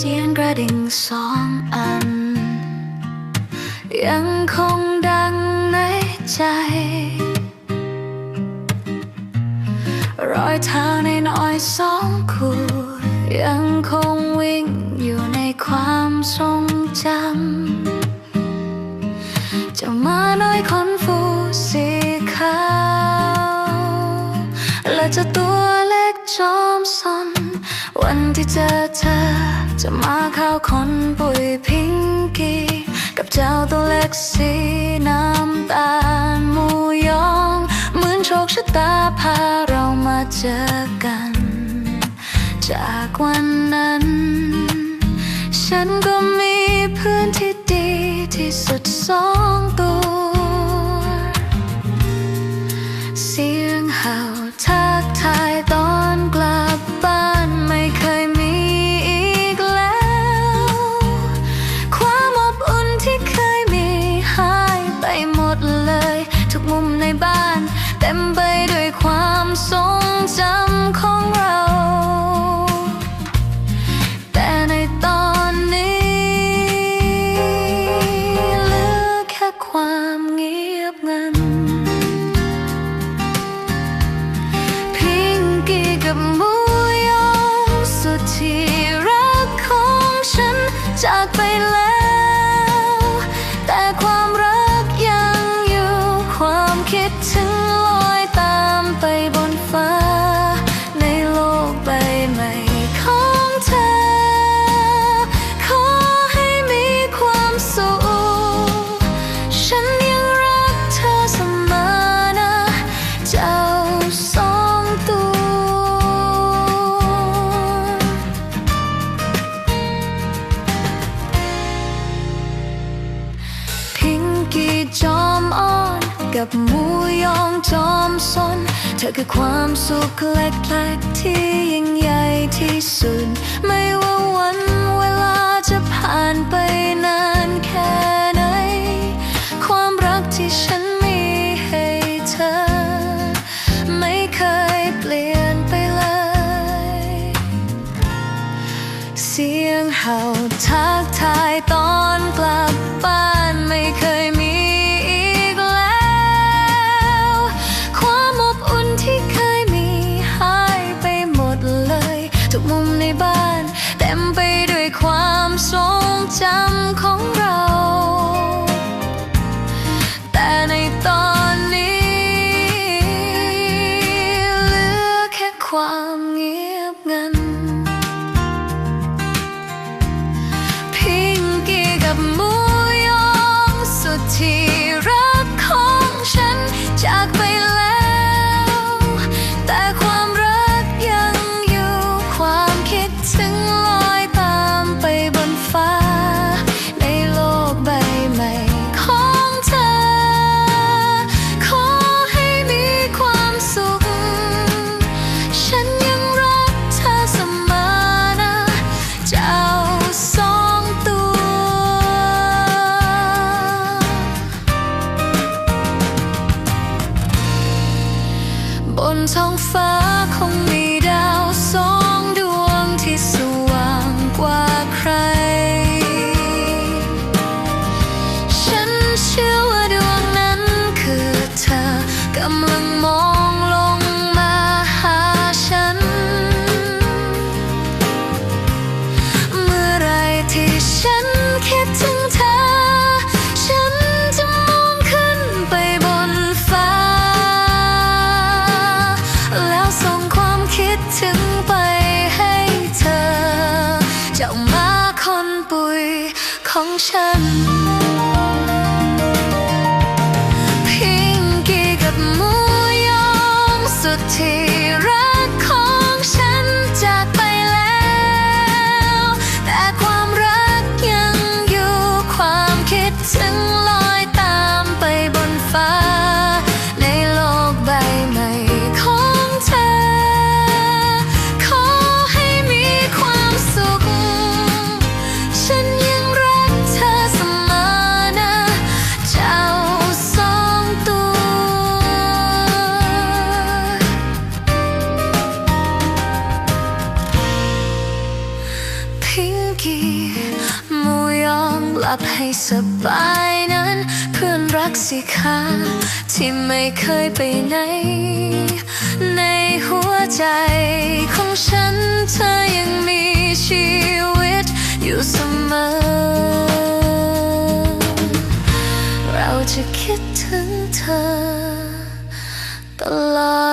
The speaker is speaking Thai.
เสียงกระดิ่งสองอัน ยังคงดังในใจ รอยเท้าในน้อยสองคู่ยังคงวิ่งอยู่ในความทรงจำจะมาน้อยคนฟูสีขาวและจะตัวเล็กจอมสนวันที่เจอเธอ จะมาเข้าคนปุยพิงกีกับเจ้าตัวเล็กสีน้ำตาลมูยอง เหมือนโชคชะตาพาเรามาเจอกัน จากวันนั้น ฉันก็มีเพื่อนที่ดีที่สุดสอง กับหมูยองจอมสน เธอคือความสุขเล็กๆที่ยิ่งใหญ่ที่สุด ไม่ว่าวันเวลาจะผ่านไปนานแค่ไหน ความรักที่ฉันมีให้เธอ ไม่เคยเปลี่ยนไปเลย เสียงเห่า ต็มไปด้วยความทรงจำของเรา แต่ในตอนนี้เหลือแค่ความ บนท้องฟ้าคงมี คิดถึงไปให้เธอ เจ้ามาคนปุยของฉันพิงกี้กับหมูยองสุดที่ ลับให้สบายนั้น เพื่อนรักสิคะที่ไม่เคยไปไหน ในหัวใจของฉันเธอยังมีชีวิตอยู่เสมอ เราจะคิดถึงเธอตลอด